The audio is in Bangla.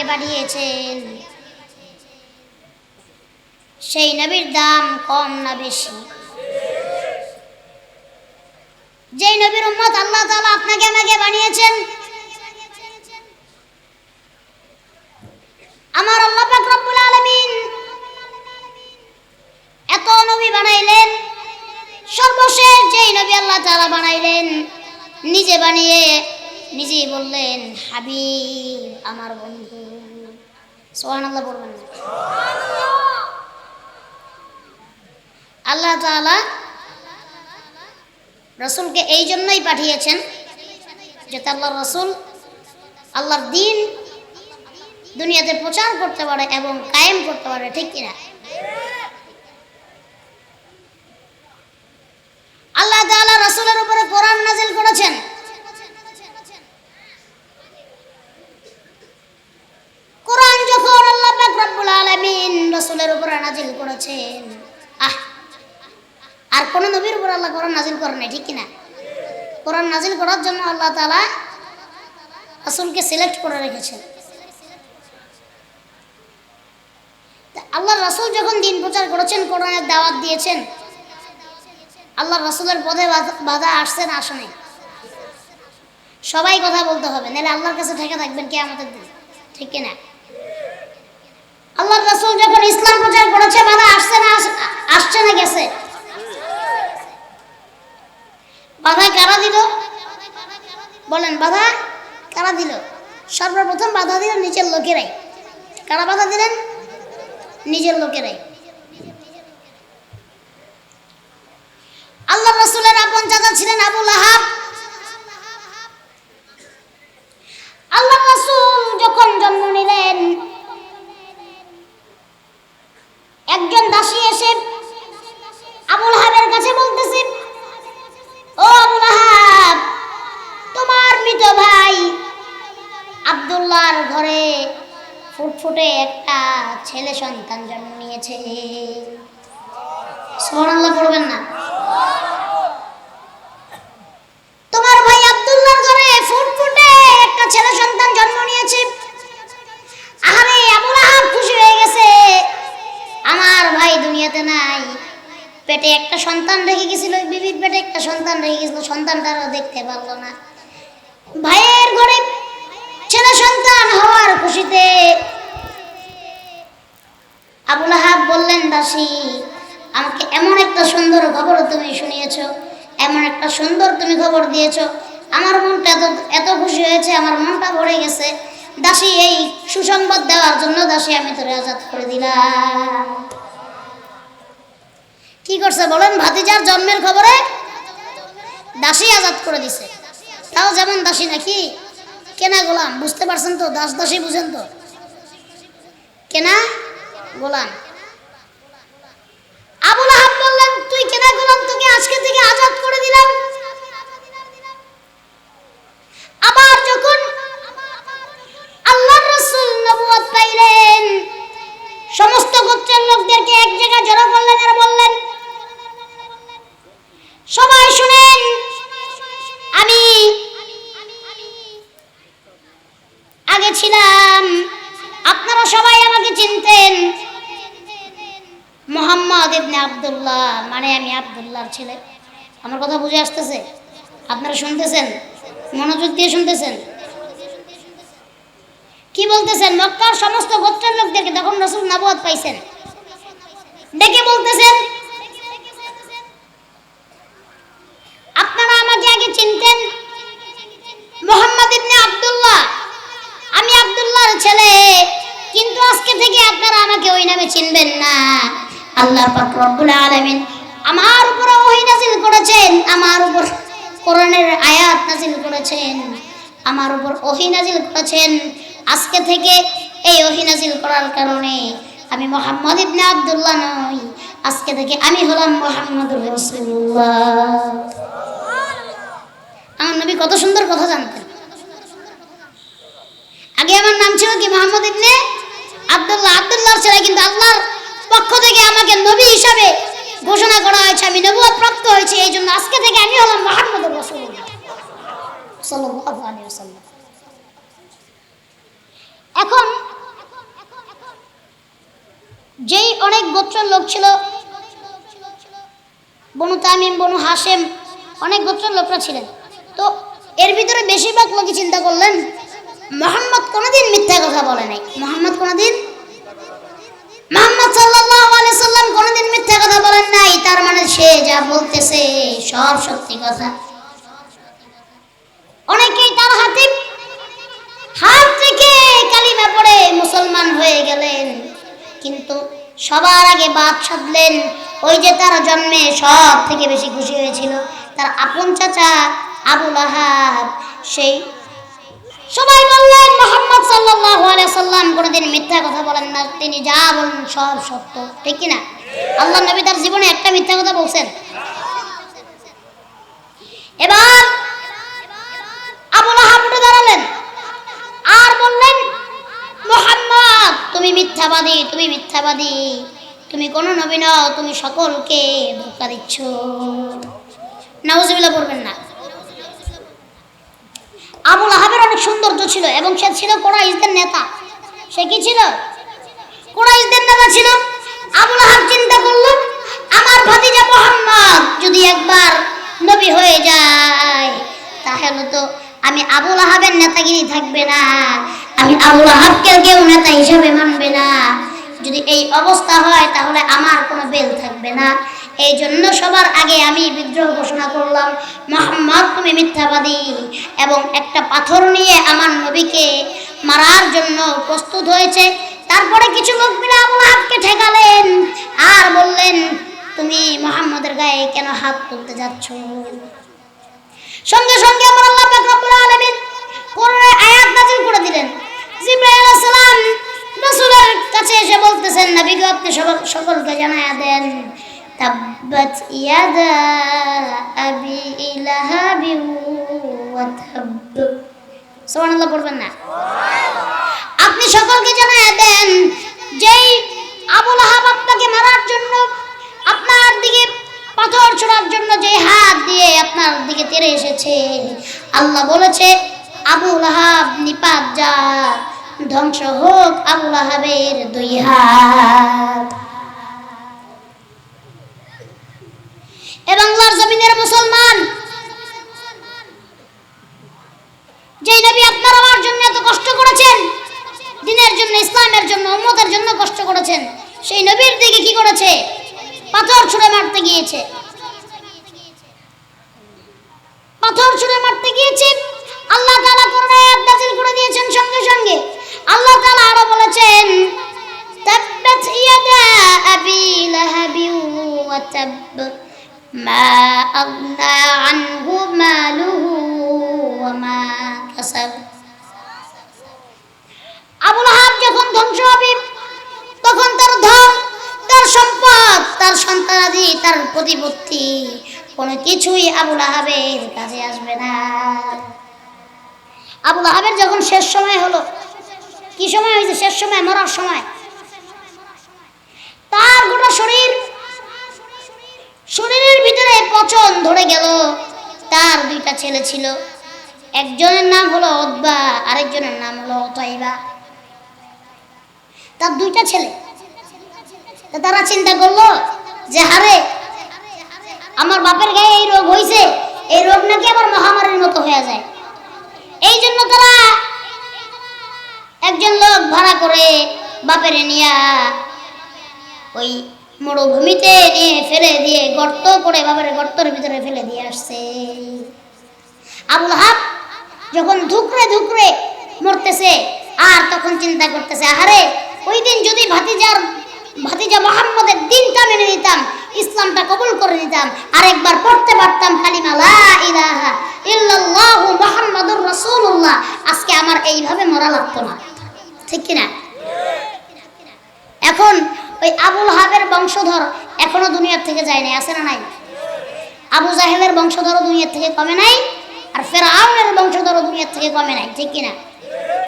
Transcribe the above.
আমাকে পাঠিয়েছেন সেই নবীর দাম কম না বেশি। যেই নবীর উম্মত আল্লাহ তাআলা আপনাকে আমাকে বানিয়েছেন, আমার আল্লাহ পাক রব্বুল আলামিন এত নবী বানাইলেন, সর্বশেষ যেই নবী আল্লাহ তাআলা বানাইলেন, নিজে বানিয়ে নিজেই বললেন, হাবিব, আমার বন্ধু। সুবহানাল্লাহ বলবেন না। আল্লাহ তাআলা রসুলকে এই জন্যই পাঠিয়েছেন যাতে আল্লাহ রসুল আল্লাহর দিন দুনিয়াতে প্রচার করতে পারে এবং কায়েম করতে পারে, ঠিক কিনা আল্লাহ তাআলা রসুলের উপরে কোরআন নাজিল করেছেন কোরআন যখন আল্লাহ পাক রব্বুল আলামিন রসুলের উপরে নাজিল করেছেন আহ আর কোন আল্লাহ কোরআন নাজিল করেন নাই, ঠিক কিনা? কোরআন নাজিল করার জন্য আল্লাহ তাআলা রাসূলকে সিলেক্ট করে রেখেছেন। আল্লাহ রাসূল যখন দিন প্রচার করেছেন, কোরআনের দাওয়াত দিয়েছেন আল্লাহ রাসূলের পথে বাধা- আসছে না আসে সবাই কথা বলতে হবে, নাহলে আল্লাহর কাছে ঠেকে থাকবেন কে আমাদের দিন, ঠিক কিনা? আল্লাহ রাসুল যখন ইসলাম প্রচার করেছে, বাধা আসছে না আসছে না গেছে। বাধা কারা দিল? বলেন, বাধা কারা দিল? সর্বপ্রথম বাধা দিল নিচের লোকেরাই। কারা বাধা দিলেন? নিজের লোকেরাই। আল্লাহ রসুলের আপন চাচা ছিলেন আবুল আহাব আল্লাহ রসুল যখন জন্ম নিলেন, একজন দাসী এসে ফুটফুটে একটা ছেলে সন্তান জন্ম নিয়েছে। পড়বেন না আমার ভাই দুনিয়াতে নাই। পেটে একটা সন্তান রেখে গেছিল, বিবির পেটে একটা সন্তান রেখে গেছিল, সন্তানটারও দেখতে পারল না ভাইয়ের ঘরে ছেলে সন্তান হওয়ার খুশিতে আবুল আহাব বললেন দাসী আমাকে এমন একটা সুন্দর খবর তুমি শুনিয়েছো, এমন একটা সুন্দর তুমি খবর দিয়েছ। আমার মনটা এত এত খুশি হয়েছে, আমার মনটা ভরে গেছে। দাসী, এই সুসংবাদ দেওয়ার জন্য দাসী, আমি তোরে আজাদ করে দিলাম। কি করছে বলেন? ভাতিজার জন্মের খবরে দাসী আজাদ করে দিছে। তাও যেমন দাসী নাকি? কেনা গোলাম, বুঝতে পারছেন তো? দাস দাসী বুঝেন তো? কেনা গোলাম। সবাই শুনেন। আমি আগে ছিলাম। আপনারা সবাই আমাকে চিনতেন। মোহাম্মদ ইবনে আব্দুল্লাহ মানে আমি আব্দুল্লাহর ছেলে। আমার কথা বুঝে আসতেছে? আপনারা শুনতেছেন? মনোযোগ দিয়ে শুনতেছেন? কি বলতেছেন? মক্কার সমস্ত গোত্রের লোকদেরকে তখন রসুল নবুয়ত পাইছেন ডেকে বলতেছেন আপনারা আমাকে আগে চিনতেন মোহাম্মদ ইবনে আব্দুল্লাহ আমি আব্দুল্লাহর ছেলে কিন্তু আজকে থেকে আপনারা আমাকে ওই নামে চিনবেন না। আল্লাহ পাক রব্বুল আলামিন আমার উপর ওহী নাজিল করেছেন, আমার উপর কোরআনের আয়াত নাজিল করেছেন, আমার উপর ওহী নাজিল করেছেন। আজকে থেকে এই ওহী নাজিল করার কারণে আমি মোহাম্মদ ইবনে আব্দুল্লাহ নই, আজকে থেকে আমি হলাম মোহাম্মদুর রাসূলুল্লাহ। আমার নবী কত সুন্দর কথা জানতেন। আগে আমার নাম ছিল কি, মোহাম্মদ ইবনে আব্দুল্লাহ আব্দুল্লাহর ছেলে কিন্তু আল্লাহর পক্ষ থেকে আমাকে নবী হিসাবে ঘোষণা করা হয়েছে, আমি নবুয়ত প্রাপ্ত হয়েছি, এই জন্য আজকে থেকে আমি হলাম মোহাম্মদ এখন যেই অনেক গোত্রের লোক ছিল, বনু তামিম, বনু হাসেম অনেক গোত্রের লোকরা ছিলেন। তো এর ভিতরে বেশিরভাগ লোকই চিন্তা করলেন মোহাম্মদ কোনোদিন মিথ্যা কথা বলে নাই। মোহাম্মদ কোনোদিন মোহাম্মদ সাল্লাল্লাহু আলাইহি সাল্লাম কোনোদিন মিথ্যা কথা বলেন নাই। তার মানে সে যা বলতেছে, সব সত্যি কথা। অনেকেই তার হাতে হাত থেকে কালিমা পড়ে মুসলমান হয়ে গেলেন। কিন্তু সবার আগে বাদ সাধলেন। ওই যে তার জন্মে সব থেকে বেশি খুশি হয়েছিল তার আপন চাচা আবুল আহাব সেই সবাই বললেন, মোহাম্মদ সাল্লাল্লাহু আলাইহি সাল্লাম কোনোদিন মিথ্যা কথা বলেন না। তিনি যা বলেন সব সত্য। ঠিক কি না? আল্লাহ নবী তার জীবনে একটা মিথ্যা কথা বলছেন। এবার আবুল আহাব উঠে দাঁড়ালেন। আর বললেন, মোহাম্মদ, তুমি মিথ্যাবাদী তুমি মিথ্যাবাদী। তুমি কোনো নবী নও, তুমি সকলকে ধোকা দিচ্ছ। নাউজুবিল্লাহ বলবেন না। আবুল আহাবের অনেক সৌন্দর্য ছিল এবং সে ছিল কোরাইশদের নেতা। সে কি ছিল? কোরাইশদের নেতা ছিল। আবুল আহাব চিন্তা করল, আমার ভাতিজা মোহাম্মদ যদি একবার নবী হয়ে যায়, তাহলে তো আমি আবুল আহাবের নেতাগিরি থাকবে না। আমি আবুল আহাবকে কেউ নেতা হিসেবে মানবে না। যদি এই অবস্থা হয়, তাহলে আমার কোনো বেল থাকবে না। এই জন্য সবার আগে আমি বিদ্রোহ ঘোষণা করলাম, মোহাম্মদ, তুমি মিথ্যাবাদী। এবং একটা পাথর নিয়ে আমার নবীকে মারার জন্য প্রস্তুত হয়েছে। তারপরে কিছু লোক মিলে আবুল ঠেকালেন আর বললেন, তুমি মোহাম্মদের গায়ে কেন হাত তুলতে যাচ্ছ? সঙ্গে সঙ্গে আমার আল্লাহ পাক রব্বুল আলামিন কোরআনে আয়াত নাযিল করে দিলেন। জিবরাইল সালাম রাসূলের কাছে এসে বলতেছেন নবী গো আপনি সকলকে জানায়া দেন। তাব্বাত ইয়াদা আবি লাহাবি ওয়া তাব সুবহানাল্লাহ পড়বেন না। আপনি সকলকে জানায়া দেন যেই আবুল আহাব আপনাকে মারার জন্য, আপনার দিকে পাথর ছোড়ার জন্য যে হাত দিয়ে আপনার দিকে তেড়ে এসেছে। আল্লাহ বলেছে আবুল আহাব নিপাত যা ধ্বংস হোক আবুল আহাবের দুই হাত। এ বাংলার জমিনের মুসলমান। যেই নবী আপনার আমার জন্য এত কষ্ট করেছেন, দিনের জন্য, ইসলামের জন্য, উম্মতের জন্য কষ্ট করেছেন, সেই নবীর দিকে কি করেছে? পাথর ছুঁড়ে মারতে গিয়েছে। পাথর ছুঁড়ে মারতে গিয়েছে। আল্লাহ তাআলা কোরআনে আয়াত নাযিল করে দিয়েছেন সঙ্গে সঙ্গে। আল্লাহ তাআলা আরও বলেছেন, তাব্বাত ইয়াদা আবি লাহাবি ওয়া তাব আগনা আনহু মালুহু ওয়া মা কাসাব। আবুল আহাব যখন ধ্বংস হবে, তখন তার ধন, তার সম্পদ, তার সন্তানাদি, তার প্রতিপত্তি কোনো কিছুই আবুল আহাবের কাছে আসবে না। আবুল আহাবের যখন শেষ সময় হলো, কি সময় হয়েছে? শেষ সময়, মরার সময়। তার গোটা শরীর শরীরের ভিতরে পচন ধরে গেল। তার দুইটা ছেলে ছিল। একজনের নাম হলো ওদ্বা আরেকজনের নাম হলো তৈবা তার দুইটা ছেলে। তারা চিন্তা করল যে, হারে, আমার বাপের গায়ে এই রোগ হয়েছে এই রোগ নাকি আবার মহামারীর মতো হয়ে যায়। এই জন্য তারা একজন লোক ভাড়া করে বাপের নিয়া ওই মরুভূমিতে নিয়ে ফেলে দিয়ে গর্ত করে বাপের গর্তের ভিতরে ফেলে দিয়ে আসছে। আবুল হাব যখন ধুকরে ধুকরে মরতেছে, আর তখন চিন্তা করতেছে, আহারে, ওই দিন যদি ভাতিজার, ভাতিজা মোহাম্মদের দিনটা মেনে নিতাম, ইসলামটা কবুল করে নিতাম, আরেকবার পড়তে পারতাম কালিমা ইলাহা ইল্লাল্লাহু মুহাম্মাদুর রাসূলুল্লাহ, আজকে আমার এইভাবে মরা লাগতো না। ঠিক কি না এখন ওই আবুল হাবের বংশধর এখনও দুনিয়ার থেকে যায় নাই, আছে না নাই? আবু জাহেলের বংশধরও দুনিয়ার থেকে কমে নাই আর ফেরাউনের বংশধরও দুনিয়ার থেকে কমে নাই, ঠিক কি না